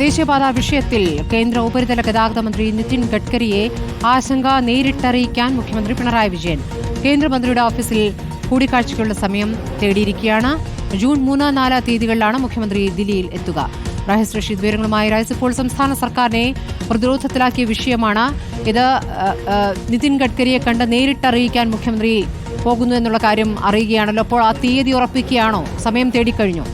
ദേശീയപാത വിഷയത്തിൽ കേന്ദ്ര ഉപരിതല ഗതാഗത മന്ത്രി നിതിൻ ഗഡ്കരിയെ ആശങ്ക നേരിട്ടറിയിക്കാൻ മുഖ്യമന്ത്രി പിണറായി വിജയൻ. കേന്ദ്രമന്ത്രിയുടെ ഓഫീസിൽ കൂടിക്കാഴ്ചയ്ക്കുള്ള സമയം തേടിയിരിക്കുകയാണ്. ജൂൺ മൂന്ന് നാല് തീയതികളിലാണ് മുഖ്യമന്ത്രി ദില്ലിയിൽ എത്തുക. റഹസ് റഷീദ് വിവരങ്ങളുമായി റൈസ് ഇപ്പോൾ സംസ്ഥാന സർക്കാരിനെ പ്രതിരോധത്തിലാക്കിയ വിഷയമാണ്. ഇത് നിതിൻ ഗഡ്കരിയെ കണ്ട് നേരിട്ടറിയിക്കാൻ മുഖ്യമന്ത്രി പോകുന്നു എന്നുള്ള കാര്യം അറിയുകയാണല്ലോ. അപ്പോൾ ആ തീയതി ഉറപ്പിക്കുകയാണോ? സമയം തേടിക്കഴിഞ്ഞോ.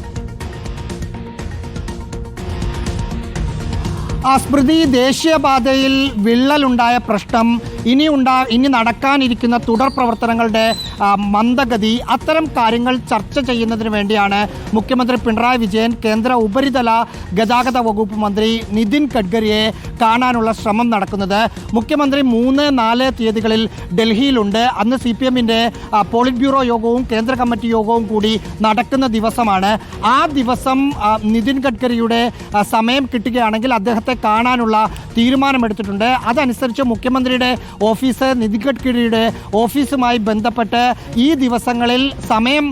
ആ സ്മൃതി ദേശീയപാതയിൽ വിള്ളലുണ്ടായ പ്രശ്നം ഇനി ഉണ്ടാ ഇനി നടക്കാനിരിക്കുന്ന തുടർ പ്രവർത്തനങ്ങളുടെ മന്ദഗതി അത്തരം കാര്യങ്ങൾ ചർച്ച ചെയ്യുന്നതിന് വേണ്ടിയാണ് മുഖ്യമന്ത്രി പിണറായി വിജയൻ കേന്ദ്ര ഉപരിതല ഗതാഗത വകുപ്പ് മന്ത്രി നിതിൻ ഗഡ്കരിയെ കാണാനുള്ള ശ്രമം നടക്കുന്നത്. മുഖ്യമന്ത്രി മൂന്ന് നാല് തീയതികളിൽ ഡൽഹിയിലുണ്ട്. അന്ന് സി പി എമ്മിന്റെ പോളിറ്റ് ബ്യൂറോ യോഗവും കേന്ദ്ര കമ്മിറ്റി യോഗവും കൂടി നടക്കുന്ന ദിവസമാണ്. ആ ദിവസം നിതിൻ ഗഡ്കരിയുടെ സമയം കിട്ടുകയാണെങ്കിൽ അദ്ദേഹത്തെ കാണാനുള്ള തീരുമാനമെടുത്തിട്ടുണ്ട്. അതനുസരിച്ച് മുഖ്യമന്ത്രിയുടെ ഓഫീസ് നിതിൻ ഗഡ്കരിയുടെ ഓഫീസുമായി ബന്ധപ്പെട്ട് ഈ ദിവസങ്ങളിൽ സമയം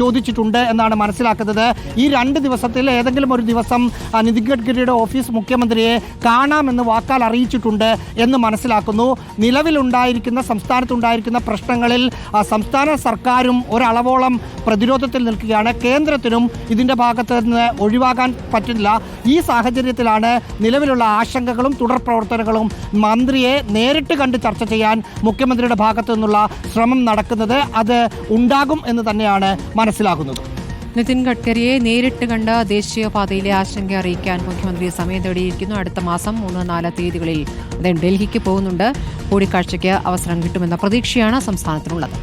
ചോദിച്ചിട്ടുണ്ട് എന്നാണ് മനസ്സിലാക്കുന്നത്. ഈ രണ്ട് ദിവസത്തിൽ ഏതെങ്കിലും ഒരു ദിവസം നിതിൻ ഗഡ്കരിയുടെ ഓഫീസ് മുഖ്യമന്ത്രിയെ കാണാമെന്ന് വാക്കാൽ അറിയിച്ചിട്ടുണ്ട് എന്ന് മനസ്സിലാക്കുന്നു. നിലവിലുണ്ടായിരിക്കുന്ന സംസ്ഥാനത്തുണ്ടായിരിക്കുന്ന പ്രശ്നങ്ങളിൽ സംസ്ഥാന സർക്കാരും ഒരളവോളം പ്രതിരോധത്തിൽ നിൽക്കുകയാണ്. കേന്ദ്രത്തിനും ഇതിന്റെ ഭാഗത്ത് നിന്ന് ഒഴിവാകാൻ പറ്റില്ല ഈ സാഹചര്യത്തിലാണ് നിലവിലുള്ള ആശങ്കകളും തുടർ പ്രവർത്തനങ്ങളും മന്ത്രിയെ നേരിട്ട് കണ്ട് ചർച്ച ചെയ്യാൻ മുഖ്യമന്ത്രിയുടെ ഭാഗത്തു നിന്നുള്ള ശ്രമം നടക്കുന്നത് അത് ഉണ്ടാകും എന്ന് തന്നെയാണ് മനസ്സിലാകുന്നത്. നിതിൻ ഗഡ്കരിയെ നേരിട്ട് കണ്ട് ദേശീയപാതയിലെ ആശങ്ക അറിയിക്കാൻ മുഖ്യമന്ത്രി സമയം തേടിയിരിക്കുന്നു. അടുത്ത മാസം മൂന്ന് നാല് തീയതികളിൽ അദ്ദേഹം ഡൽഹിക്ക് പോകുന്നുണ്ട്. കൂടിക്കാഴ്ചയ്ക്ക് അവസരം കിട്ടുമെന്ന പ്രതീക്ഷയാണ് സംസ്ഥാനത്തിനുള്ളത്.